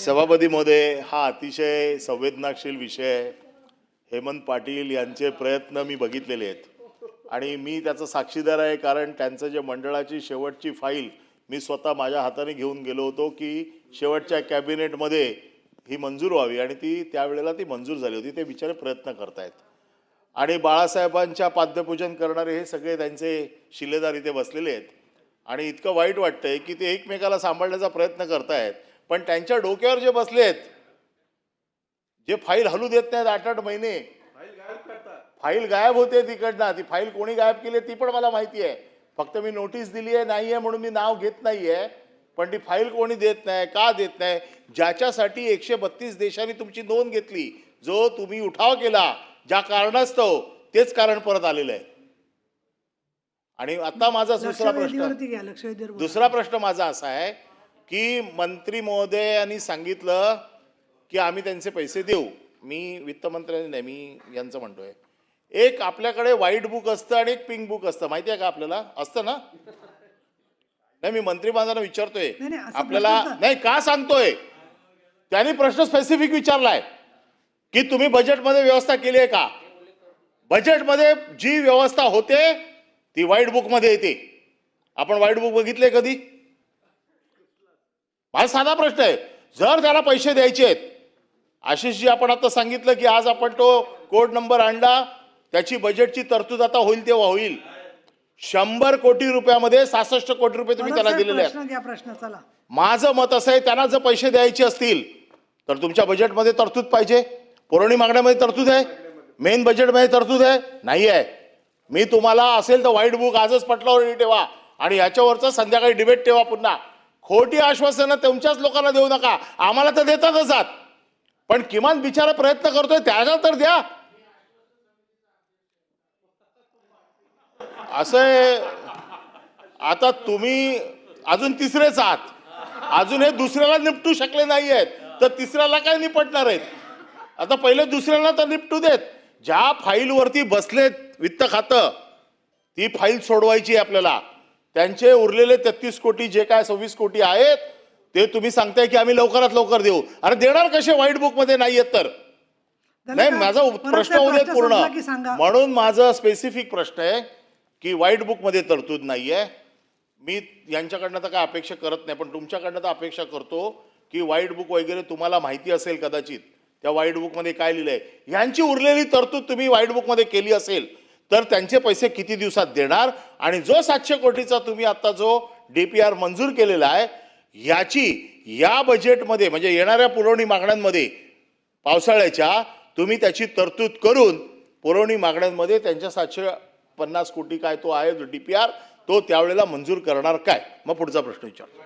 सभापती महोदय हा अतिशय संवेदनाशील विषय आहे. हेमंत पाटील यांचे प्रयत्न मी बघितलेले आहेत. आणि मी त्याचा साक्षीदार आहे कारण त्यांचं जे मंडळाची शेवटची फाईल मी स्वतः माझ्या हाताने घेऊन गेलो होतो की शेवटच्या कॅबिनेटमध्ये ही मंजूर व्हावी आणि ती त्यावेळेला ती मंजूर झाली होती. ते बिचारे प्रयत्न करतायत. आणि बाळासाहेबांच्या पाद्यपूजन करणारे हे सगळे त्यांचे शिलेदार इथे बसलेले आहेत. आणि इतकं वाईट वाटतंय की ते एकमेकाला सांभाळण्याचा प्रयत्न करतायत. पण त्यांच्या डोक्यावर जे बसले आहेत जे फाईल हलू देत नाहीत आठ आठ महिने. फाईल गायब होते तिकडनं. ती फाईल कोणी गायब केली ती पण मला माहिती आहे. फक्त मी नोटीस दिली आहे नाही आहे म्हणून मी नाव घेत नाही आहे पण ती फाईल कोणी देत नाही का देत नाही? ज्याच्यासाठी एकशे बत्तीस देशांनी तुमची नोंद घेतली जो तुम्ही उठाव केला ज्या कारणास्तव तेच कारण परत आलेलं आहे. आणि आता माझा दुसरा प्रश्न. दुसरा प्रश्न माझा असा आहे की मंत्री महोदयांनी सांगितलं की आम्ही त्यांचे पैसे देऊ. मी वित्तमंत्र्यांनी नाही मी यांचं म्हणतोय. एक आपल्याकडे व्हाईट बुक असतं आणि एक पिंक बुक असतं. माहिती आहे का आपल्याला? असतं ना? नाही मी मंत्री माझ्याला विचारतोय. आपल्याला नाही का सांगतोय? त्यांनी प्रश्न स्पेसिफिक विचारलाय. की तुम्ही बजेटमध्ये व्यवस्था केली आहे का? बजेटमध्ये जी व्यवस्था होते ती व्हाईट बुकमध्ये येते. आपण व्हाईट बुक बघितले कधी? माझा साधा प्रश्न आहे. जर त्याला पैसे द्यायचे आहेत आशिषजी आपण आता सांगितलं की आज आपण तो कोड नंबर आणला त्याची बजेटची तरतूद आता होईल तेव्हा होईल. शंभर कोटी रुपयामध्ये सहासष्ट कोटी रुपये तुम्ही त्याला दिलेले आहेत. माझं मत असं आहे त्यांना जर पैसे द्यायचे असतील तर तुमच्या बजेटमध्ये तरतूद पाहिजे. पुरवणी मागण्यामध्ये तरतूद आहे. मेन बजेटमध्ये तरतूद आहे. नाही आहे. मी तुम्हाला असेल तर व्हाईट बुक आजच पटलावर ठेवा. आणि याच्यावरचं संध्याकाळी डिबेट ठेवा पुन्हा. खोटी आश्वासनं तुमच्याच लोकांना देऊ नका. आम्हाला तर देतातच आहात पण किमान बिचारा प्रयत्न करतोय त्याला तर द्या. असं आहे आता तुम्ही अजून तिसरेच आहात. अजून हे दुसऱ्याला निपटू शकले नाही आहेत तर तिसऱ्याला काय निपटणार आहेत? आता पहिले दुसऱ्याला तर निपटू देत. ज्या फाईलवरती बसलेत वित्त खातं ती फाईल सोडवायची आहे आपल्याला. त्यांचे उरलेले तेहतीस कोटी जे काय सव्वीस कोटी आहेत ते तुम्ही सांगताय की आम्ही लवकरात लवकर देऊ. अरे देणार कसे? व्हाईट बुकमध्ये नाही आहेत तर नाही? माझा प्रश्न प्रश्न पूर्ण. म्हणून माझं स्पेसिफिक प्रश्न आहे की व्हाईट बुकमध्ये तरतूद नाहीये. मी यांच्याकडनं तर काय अपेक्षा करत नाही पण तुमच्याकडनं तर अपेक्षा करतो की व्हाईट बुक वगैरे तुम्हाला माहिती असेल कदाचित. त्या व्हाईट बुकमध्ये काय लिहिलंय. यांची उरलेली तरतूद तुम्ही व्हाईट बुकमध्ये केली असेल तर त्यांचे पैसे किती दिवसात देणार? आणि जो सातशे कोटीचा तुम्ही आता जो डीपीआर मंजूर केलेला आहे याची या बजेटमध्ये म्हणजे येणाऱ्या पुरवणी मागण्यांमध्ये पावसाळ्याच्या तुम्ही त्याची तरतूद करून पुरवणी मागण्यांमध्ये त्यांच्या सातशे पन्नास कोटी काय तो आहे जो डीपीआर तो त्यावेळेला मंजूर करणार काय? मग पुढचा प्रश्न विचारतो.